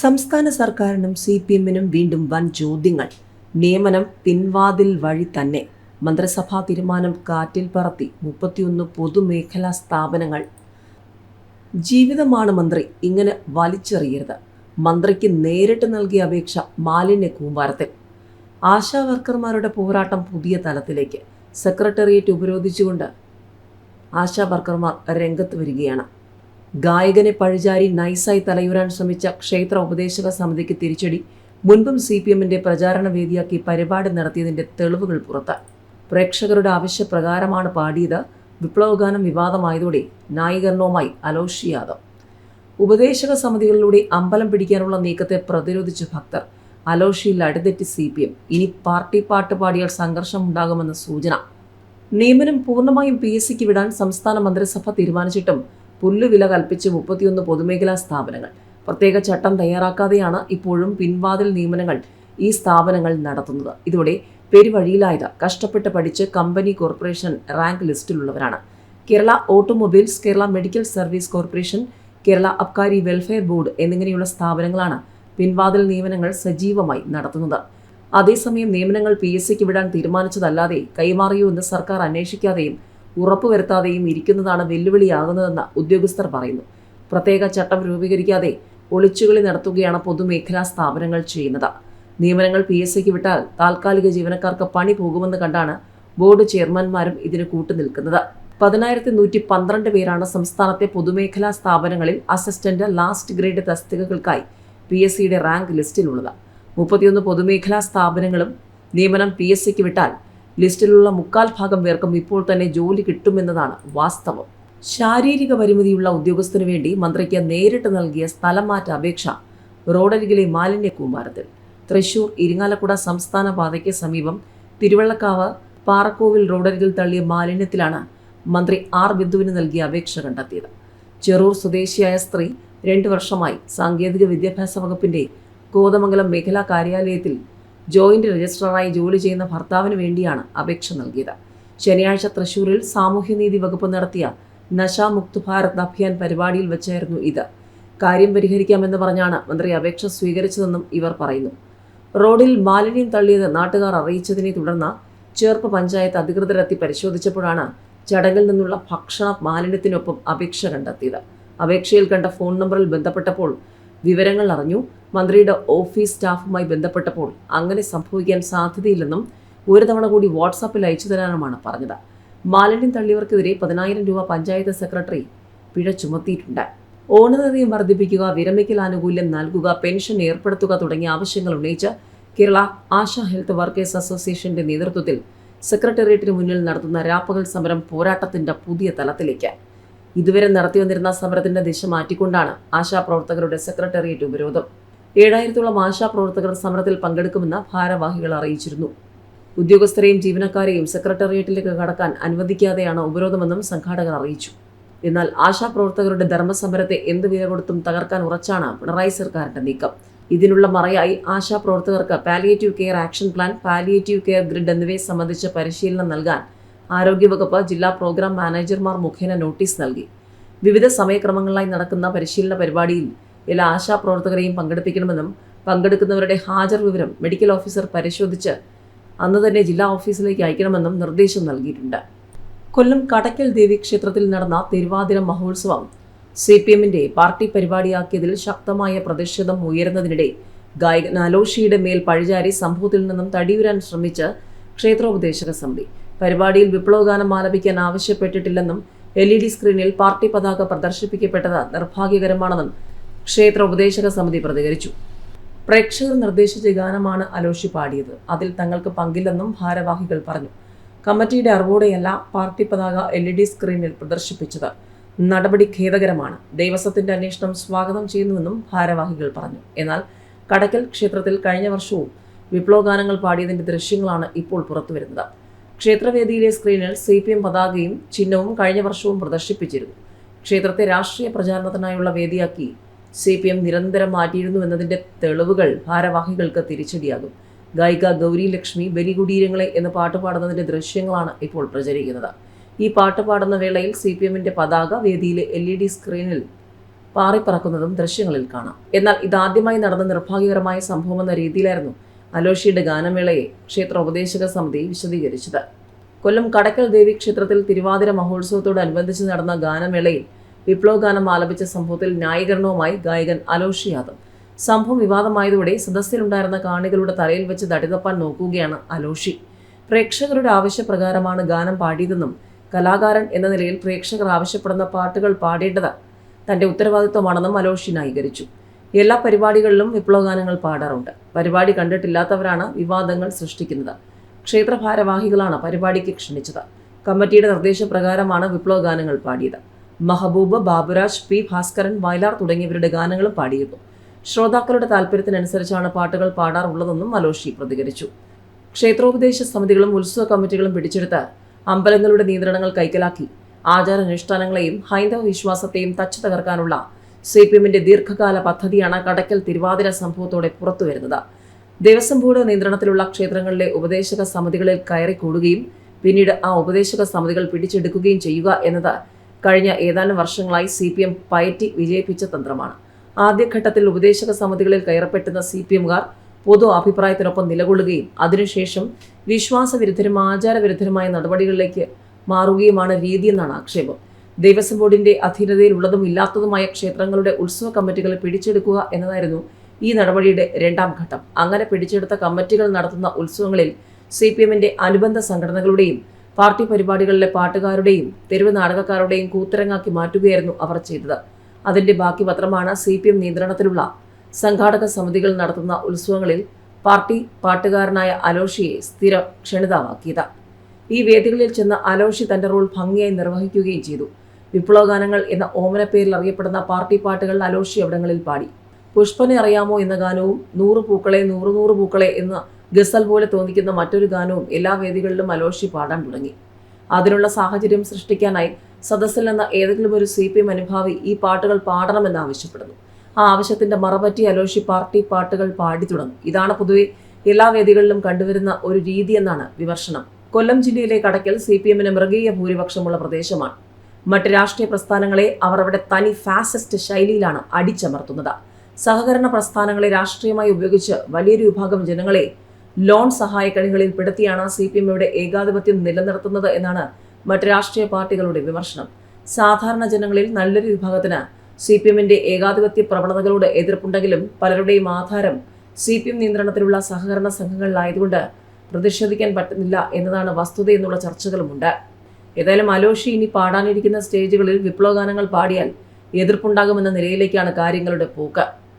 സംസ്ഥാന സർക്കാരിനും C P എമ്മിനും വീണ്ടും വൻ ചോദ്യങ്ങൾ. നിയമനം പിൻവാതിൽ വഴി തന്നെ. മന്ത്രിസഭാ തീരുമാനം കാറ്റിൽ പറത്തി മുപ്പത്തിയൊന്ന് പൊതുമേഖലാ സ്ഥാപനങ്ങൾ. ജീവിതമാണ് മന്ത്രി ഇങ്ങനെ വലിച്ചെറിയരുത്. മന്ത്രിക്ക് നേരിട്ട് നൽകിയ അപേക്ഷ മാലിന്യ കൂമ്പാരത്തിൽ. ആശാ വർക്കർമാരുടെ പോരാട്ടം പുതിയ തലത്തിലേക്ക്. സെക്രട്ടേറിയറ്റ് ഉപരോധിച്ചുകൊണ്ട് ആശാ വർക്കർമാർ രംഗത്ത് വരികയാണ്. ഗായകനെ പഴിചാരി നൈസായി തലയുരാൻ ശ്രമിച്ച ക്ഷേത്ര ഉപദേശക സമിതിക്ക് തിരിച്ചടി. മുൻപും സി പി എമ്മിന്റെ പ്രചാരണ വേദിയാക്കി പരിപാടി നടത്തിയതിന്റെ തെളിവുകൾ പുറത്ത്. പ്രേക്ഷകരുടെ ആവശ്യപ്രകാരമാണ് പാടിയത്. വിപ്ലവഗാനം വിവാദമായതോടെ ന്യായീകരണവുമായി അലോഷി യാദവ്. ഉപദേശക സമിതികളിലൂടെ അമ്പലം പിടിക്കാനുള്ള നീക്കത്തെ പ്രതിരോധിച്ച ഭക്തർ. അലോഷിയിൽ അടിതെറ്റി സി പി എം. ഇനി പാർട്ടി പാട്ട് പാടിയാൽ സംഘർഷം ഉണ്ടാകുമെന്ന സൂചന. നിയമനം പൂർണമായും പി എസ് സിക്ക് വിടാൻ സംസ്ഥാന മന്ത്രിസഭ തീരുമാനിച്ചിട്ടും പുല്ലുവില കൽപ്പിച്ച് മുപ്പത്തിയൊന്ന് പൊതുമേഖലാ സ്ഥാപനങ്ങൾ. പ്രത്യേക ചട്ടം തയ്യാറാക്കാതെയാണ് ഇപ്പോഴും പിൻവാതിൽ നിയമനങ്ങൾ ഈ സ്ഥാപനങ്ങൾ നടത്തുന്നത്. ഇതോടെ പെരുവഴിയിലായത് കഷ്ടപ്പെട്ട് പഠിച്ച് company corporation rank ലിസ്റ്റിലുള്ളവരാണ്. Kerala automobiles Kerala medical service corporation Kerala Abkari welfare board എന്നിങ്ങനെയുള്ള സ്ഥാപനങ്ങളാണ് പിൻവാതിൽ നിയമനങ്ങൾ സജീവമായി നടത്തുന്നത്. അതേസമയം നിയമനങ്ങൾ പി എസ് സിക്ക് വിടാൻ തീരുമാനിച്ചതല്ലാതെ കൈമാറിയോ എന്ന് സർക്കാർ അന്വേഷിക്കാതെയും ഉറപ്പുവരുത്താതെയും ഇരിക്കുന്നതാണ് വെല്ലുവിളിയാകുന്നതെന്ന് ഉദ്യോഗസ്ഥർ പറയുന്നു. പ്രത്യേക ചട്ടം രൂപീകരിക്കാതെ ഒളിച്ചുകളി നടത്തുകയാണ് പൊതുമേഖലാ സ്ഥാപനങ്ങൾ ചെയ്യുന്നത്. നിയമനങ്ങൾ പി എസ് സിക്ക് വിട്ടാൽ താൽക്കാലിക ജീവനക്കാർക്ക് പണി പോകുമെന്ന് കണ്ടാണ് ബോർഡ് ചെയർമാൻമാരും ഇതിന് കൂട്ടുനിൽക്കുന്നത്. പതിനായിരത്തി നൂറ്റി പന്ത്രണ്ട് പേരാണ് സംസ്ഥാനത്തെ പൊതുമേഖലാ സ്ഥാപനങ്ങളിൽ അസിസ്റ്റന്റ് ലാസ്റ്റ് ഗ്രേഡ് തസ്തികകൾക്കായി പി എസ് സിയുടെ റാങ്ക് ലിസ്റ്റിലുള്ളത്. മുപ്പത്തിയൊന്ന് പൊതുമേഖലാ സ്ഥാപനങ്ങളും നിയമനം പി എസ് സിക്ക് വിട്ടാൽ ലിസ്റ്റിലുള്ള മുക്കാൽ ഭാഗം പേർക്കും ഇപ്പോൾ തന്നെ ജോലി കിട്ടുമെന്നതാണ് വാസ്തവം. ശാരീരിക പരിമിതിയുള്ള ഉദ്യോഗസ്ഥന് വേണ്ടി മന്ത്രിക്ക് നേരിട്ട് നൽകിയ സ്ഥലം മാറ്റ അപേക്ഷ റോഡരികിലെ മാലിന്യ കൂമ്പാരത്തിൽ. തൃശൂർ ഇരിങ്ങാലക്കുട സംസ്ഥാന പാതയ്ക്ക് സമീപം തിരുവള്ളക്കാവ് പാറക്കോവിൽ റോഡരികിൽ തള്ളിയ മാലിന്യത്തിലാണ് മന്ത്രി ആർ ബിന്ദുവിന് നൽകിയ അപേക്ഷ കണ്ടെത്തിയത്. ചെറൂർ സ്വദേശിയായ സ്ത്രീ രണ്ടു വർഷമായി സാങ്കേതിക വിദ്യാഭ്യാസ വകുപ്പിന്റെ കോതമംഗലം മേഖലാ കാര്യാലയത്തിൽ ജോയിന്റ് രജിസ്ട്രാറായി ജോലി ചെയ്യുന്ന ഭർത്താവിന് വേണ്ടിയാണ് അപേക്ഷ നൽകിയത്. ശനിയാഴ്ച തൃശൂരിൽ സാമൂഹ്യനീതി വകുപ്പ് നടത്തിയ നശാമുക്ത് ഭാരത് അഭിയാൻ പരിപാടിയിൽ വെച്ചായിരുന്നു ഇത്. കാര്യം പരിഹരിക്കാമെന്ന് പറഞ്ഞാണ് മന്ത്രി അപേക്ഷ സ്വീകരിച്ചതെന്നും ഇവർ പറയുന്നു. റോഡിൽ മാലിന്യം തള്ളിയത് നാട്ടുകാർ അറിയിച്ചതിനെ തുടർന്ന് ചേർപ്പ് പഞ്ചായത്ത് അധികൃതരെത്തി പരിശോധിച്ചപ്പോഴാണ് ചടങ്ങിൽ നിന്നുള്ള ഭക്ഷണ മാലിന്യത്തിനൊപ്പം അപേക്ഷ കണ്ടെത്തിയത്. അപേക്ഷയിൽ കണ്ട ഫോൺ നമ്പറിൽ ബന്ധപ്പെട്ടപ്പോൾ വിവരങ്ങൾ അറിഞ്ഞു. മന്ത്രിയുടെ ഓഫീസ് സ്റ്റാഫുമായി ബന്ധപ്പെട്ടപ്പോൾ അങ്ങനെ സംഭവിക്കാൻ സാധ്യതയില്ലെന്നും ഒരു തവണ കൂടി വാട്സാപ്പിൽ അയച്ചു തരാനുമാണ് പറഞ്ഞത്. മാലിന്യം തള്ളിയവർക്കെതിരെ പതിനായിരം രൂപ പഞ്ചായത്ത് സെക്രട്ടറി പിഴ ചുമത്തിയിട്ടുണ്ട്. ഓണറേറിയം വർദ്ധിപ്പിക്കുക വിരമിക്കൽ ആനുകൂല്യം നൽകുക പെൻഷൻ ഏർപ്പെടുത്തുക തുടങ്ങിയ ആവശ്യങ്ങൾ ഉന്നയിച്ച് കേരള ആശ ഹെൽത്ത് വർക്കേഴ്സ് അസോസിയേഷന്റെ നേതൃത്വത്തിൽ സെക്രട്ടേറിയറ്റിന് മുന്നിൽ നടത്തുന്ന രാപ്പകൽ സമരം പോരാട്ടത്തിന്റെ പുതിയ തലത്തിലേക്ക്. ഇതുവരെ നടത്തിവന്നിരുന്ന സമരത്തിന്റെ ദിശ മാറ്റിക്കൊണ്ടാണ് ആശാപ്രവർത്തകരുടെ സെക്രട്ടേറിയറ്റ് ഉപരോധം. ഏഴായിരത്തോളം ആശാപ്രവർത്തകർ സമരത്തിൽ പങ്കെടുക്കുമെന്ന് ഭാരവാഹികൾ അറിയിച്ചിരുന്നു. ഉദ്യോഗസ്ഥരെയും ജീവനക്കാരെയും സെക്രട്ടേറിയറ്റിലേക്ക് കടക്കാൻ അനുവദിക്കാതെയാണ് ഉപരോധമെന്നും സംഘാടകർ അറിയിച്ചു. എന്നാൽ ആശാപ്രവർത്തകരുടെ ധർമ്മസമരത്തെ എന്ത് വില കൊടുത്തും തകർക്കാൻ ഉറച്ചാണ് പിണറായി സർക്കാരിന്റെ നീക്കം. ഇതിനുള്ള മറയായി ആശാപ്രവർത്തകർക്ക് palliative care action plan palliative care grid എന്നിവയെ സംബന്ധിച്ച് പരിശീലനം നൽകാൻ ആരോഗ്യവകുപ്പ് ജില്ലാ പ്രോഗ്രാം മാനേജർമാർ മുഖേന നോട്ടീസ് നൽകി. വിവിധ സമയക്രമങ്ങളിലായി നടക്കുന്ന പരിശീലന പരിപാടിയിൽ എല്ലാ ആശാപ്രവർത്തകരെയും പങ്കെടുപ്പിക്കണമെന്നും പങ്കെടുക്കുന്നവരുടെ ഹാജർ വിവരം മെഡിക്കൽ ഓഫീസർ പരിശോധിച്ച് അന്ന് തന്നെ ജില്ലാ ഓഫീസിലേക്ക് അയക്കണമെന്നും നിർദ്ദേശം നൽകിയിട്ടുണ്ട്. കൊല്ലം കടക്കൽ ദേവി ക്ഷേത്രത്തിൽ നടന്ന തിരുവാതിര മഹോത്സവം സി പി എമ്മിന്റെ പാർട്ടി പരിപാടിയാക്കിയതിൽ ശക്തമായ പ്രതിഷേധം ഉയരുന്നതിനിടെ ഗായകൻ അലോഷിയുടെ മേൽ പഴിചാരി സംഭവത്തിൽ നിന്നും തടിയുരാൻ ശ്രമിച്ച് ക്ഷേത്രോപദേശക സമിതി പരിപാടിയിൽ വിപ്ലവഗാനം ആലപിക്കാൻ ആവശ്യപ്പെട്ടിട്ടില്ലെന്നും എൽ ഇ ഡി സ്ക്രീനിൽ പാർട്ടി പതാക പ്രദർശിപ്പിക്കപ്പെട്ടത് നിർഭാഗ്യകരമാണെന്നും ക്ഷേത്ര ഉപദേശക സമിതി പ്രതികരിച്ചു. പ്രേക്ഷകർ നിർദ്ദേശിച്ച ഗാനമാണ് അലോഷി പാടിയത്. അതിൽ തങ്ങൾക്ക് പങ്കില്ലെന്നും ഭാരവാഹികൾ പറഞ്ഞു. കമ്മിറ്റിയുടെ അറിവോടെയല്ല പാർട്ടി പതാക എൽ ഇ ഡി സ്ക്രീനിൽ പ്രദർശിപ്പിച്ചത്. നടപടി ഖേദകരമാണ്. ദേവസ്വത്തിന്റെ അന്വേഷണം സ്വാഗതം ചെയ്യുന്നുവെന്നും ഭാരവാഹികൾ പറഞ്ഞു. എന്നാൽ കടക്കൽ ക്ഷേത്രത്തിൽ കഴിഞ്ഞ വർഷവും വിപ്ലവഗാനങ്ങൾ പാടിയതിന്റെ ദൃശ്യങ്ങളാണ് ഇപ്പോൾ പുറത്തുവരുന്നത്. ക്ഷേത്രവേദിയിലെ സ്ക്രീനിൽ സി പി എം പതാകയും ചിഹ്നവും കഴിഞ്ഞ വർഷവും പ്രദർശിപ്പിച്ചിരുന്നു. ക്ഷേത്രത്തെ രാഷ്ട്രീയ പ്രചാരണത്തിനായുള്ള വേദിയാക്കി സി പി എം നിരന്തരം മാറ്റിയിരുന്നു എന്നതിന്റെ തെളിവുകൾ ഭാരവാഹികൾക്ക് തിരിച്ചടിയാകും. ഗായിക ഗൗരി ലക്ഷ്മി ബലികുടീരങ്ങളെ എന്ന് പാട്ട് പാടുന്നതിന്റെ ദൃശ്യങ്ങളാണ് ഇപ്പോൾ പ്രചരിക്കുന്നത്. ഈ പാട്ട് പാടുന്ന വേളയിൽ സി പി എമ്മിന്റെ പതാക വേദിയിലെ എൽ ഇ ഡി സ്ക്രീനിൽ പാറിപ്പറക്കുന്നതും ദൃശ്യങ്ങളിൽ കാണാം. എന്നാൽ ഇതാദ്യമായി നടന്ന നിർഭാഗ്യകരമായ സംഭവം എന്ന രീതിയിലായിരുന്നു അലോഷിയുടെ ഗാനമേളയെ ക്ഷേത്ര ഉപദേശക സമിതി വിശദീകരിച്ചത്. കൊല്ലം കടക്കൽ ദേവി ക്ഷേത്രത്തിൽ തിരുവാതിര മഹോത്സവത്തോടനുബന്ധിച്ച് നടന്ന ഗാനമേളയിൽ വിപ്ലവ ഗാനം ആലപിച്ച സംഭവത്തിൽ ന്യായീകരണവുമായി ഗായകൻ അലോഷി യാദവ്. സംഭവം വിവാദമായതോടെ സദസ്സിലുണ്ടായിരുന്ന കാണികളുടെ തലയിൽ വെച്ച് തടിതപ്പാൻ നോക്കുകയാണ് അലോഷി. പ്രേക്ഷകരുടെ ആവശ്യപ്രകാരമാണ് ഗാനം പാടിയതെന്നും കലാകാരൻ എന്ന നിലയിൽ പ്രേക്ഷകർ ആവശ്യപ്പെടുന്ന പാട്ടുകൾ പാടേണ്ടത് തന്റെ ഉത്തരവാദിത്വമാണെന്നും അലോഷി ന്യായീകരിച്ചു. എല്ലാ പരിപാടികളിലും വിപ്ലവഗാനങ്ങൾ പാടാറുണ്ട്. പരിപാടി കണ്ടിട്ടില്ലാത്തവരാണ് വിവാദങ്ങൾ സൃഷ്ടിക്കുന്നത്. ക്ഷേത്ര ഭാരവാഹികളാണ് പരിപാടിക്ക് ക്ഷണിച്ചത്. കമ്മിറ്റിയുടെ നിർദ്ദേശപ്രകാരമാണ് വിപ്ലവഗാനങ്ങൾ പാടിയത്. മഹബൂബ് ബാബുരാജ് പി ഭാസ്കരൻ വയലാർ തുടങ്ങിയവരുടെ ഗാനങ്ങളും പാടിയിരുന്നു. ശ്രോതാക്കളുടെ താല്പര്യത്തിനനുസരിച്ചാണ് പാട്ടുകൾ പാടാറുള്ളതെന്നും മലോഷി പ്രതികരിച്ചു. ക്ഷേത്രോപദേശ സമിതികളും ഉത്സവ കമ്മിറ്റികളും പിടിച്ചെടുത്ത് അമ്പലങ്ങളുടെ നിയന്ത്രണങ്ങൾ കൈക്കലാക്കി. ആചാരാനുഷ്ഠാനങ്ങളെയും ഹൈന്ദവ വിശ്വാസത്തെയും തച്ചു തകർക്കാനുള്ള സി പി എമ്മിന്റെ ദീർഘകാല പദ്ധതിയാണ് കടക്കൽ തിരുവാതിര സംഭവത്തോടെ പുറത്തുവരുന്നത്. ദേവസ്വം ബോർഡ് നിയന്ത്രണത്തിലുള്ള ക്ഷേത്രങ്ങളിലെ ഉപദേശക സമിതികളിൽ കയറി കൂടുകയും പിന്നീട് ആ ഉപദേശക സമിതികൾ പിടിച്ചെടുക്കുകയും ചെയ്യുക എന്നത് കഴിഞ്ഞ ഏതാനും വർഷങ്ങളായി സി പി എം പയറ്റി വിജയിപ്പിച്ച തന്ത്രമാണ്. ആദ്യഘട്ടത്തിൽ ഉപദേശക സമിതികളിൽ കയറപ്പെട്ടുന്ന സി പി എമ്മുകാർ പൊതു അഭിപ്രായത്തിനൊപ്പം നിലകൊള്ളുകയും അതിനുശേഷം വിശ്വാസവിരുദ്ധരും ആചാരവിരുദ്ധരുമായ നടപടികളിലേക്ക് മാറുകയുമാണ് രീതിയെന്നാണ് ആക്ഷേപം. ദേവസ്വം ബോർഡിന്റെ അധീനതയിലുള്ളതും ഇല്ലാത്തതുമായ ക്ഷേത്രങ്ങളുടെ ഉത്സവ കമ്മിറ്റികൾ പിടിച്ചെടുക്കുക എന്നതായിരുന്നു ഈ നടപടിയുടെ രണ്ടാം ഘട്ടം. അങ്ങനെ പിടിച്ചെടുത്ത കമ്മിറ്റികൾ നടത്തുന്ന ഉത്സവങ്ങളിൽ സി പി എമ്മിന്റെ അനുബന്ധ സംഘടനകളുടെയും പാർട്ടി പരിപാടികളിലെ പാട്ടുകാരുടെയും തെരുവ് നാടകക്കാരുടെയും കൂത്തരങ്ങാക്കി മാറ്റുകയായിരുന്നു അവർ ചെയ്തത്. അതിന്റെ ബാക്കി പത്രമാണ് സി പി എം നിയന്ത്രണത്തിലുള്ള സംഘാടക സമിതികൾ നടത്തുന്ന ഉത്സവങ്ങളിൽ പാർട്ടി പാട്ടുകാരനായ അലോഷിയെ സ്ഥിര ക്ഷണിതാവാക്കിയത് ഈ വേദികളിൽ ചെന്ന് അലോഷി തന്റെ റോൾ ഭംഗിയായി നിർവഹിക്കുകയും ചെയ്തു. വിപ്ലവഗാനങ്ങൾ എന്ന ഓമനപ്പേരിൽ അറിയപ്പെടുന്ന പാർട്ടി പാട്ടുകൾ അലോഷി അവിടങ്ങളിൽ പാടി. പുഷ്പനെ അറിയാമോ എന്ന ഗാനവും നൂറ് പൂക്കളെ നൂറ് നൂറ് പൂക്കളെ എന്ന ഗസൽ പോലെ തോന്നിക്കുന്ന മറ്റൊരു ഗാനവും എല്ലാ വേദികളിലും അലോഷി പാടാൻ തുടങ്ങി. അതിനുള്ള സാഹചര്യം സൃഷ്ടിക്കാനായി സദസ്സിൽ നിന്ന് ഏതെങ്കിലും ഒരു സി പി എം അനുഭാവി ഈ പാട്ടുകൾ പാടണമെന്ന് ആവശ്യപ്പെടുന്നു. ആ ആവശ്യത്തിന്റെ മറപറ്റി അലോഷി പാർട്ടി പാട്ടുകൾ പാടി തുടങ്ങും. ഇതാണ് പൊതുവെ എല്ലാ വേദികളിലും കണ്ടുവരുന്ന ഒരു രീതി എന്നാണ് വിമർശനം. കൊല്ലം ജില്ലയിലെ കടക്കൽ സി പി എമ്മിന് മൃഗീയ ഭൂരിപക്ഷമുള്ള പ്രദേശമാണ്. മറ്റ് രാഷ്ട്രീയ പ്രസ്ഥാനങ്ങളെ അവർ അവരുടെ തനി ഫാസിസ്റ്റ് ശൈലിയിലാണ് അടിച്ചമർത്തുന്നത്. സഹകരണ പ്രസ്ഥാനങ്ങളെ രാഷ്ട്രീയമായി ഉപയോഗിച്ച് വലിയൊരു വിഭാഗം ജനങ്ങളെ ലോൺ സഹായക്കണികളിൽ പെടുത്തിയാണ് സി പി എം ഇവിടെ ഏകാധിപത്യം നിലനിർത്തുന്നത് എന്നാണ് മറ്റ് രാഷ്ട്രീയ പാർട്ടികളുടെ വിമർശനം. സാധാരണ ജനങ്ങളിൽ നല്ലൊരു വിഭാഗത്തിന് സി പി എമ്മിന്റെ ഏകാധിപത്യ പ്രവണതകളോട് എതിർപ്പുണ്ടെങ്കിലും പലരുടെയും ആധാരം സി പി എം നിയന്ത്രണത്തിലുള്ള സഹകരണ സംഘങ്ങളിലായതുകൊണ്ട് പ്രതിഷേധിക്കാൻ പറ്റുന്നില്ല എന്നതാണ് വസ്തുതയെന്നുള്ള ചർച്ചകളുമുണ്ട്. ഏതായാലും അലോഷി ഇനി പാടാനിരിക്കുന്ന സ്റ്റേജുകളിൽ വിപ്ലവഗാനങ്ങൾ പാടിയാൽ എതിർപ്പുണ്ടാകുമെന്ന നിലയിലേക്കാണ് കാര്യങ്ങളുടെ പോക്ക്.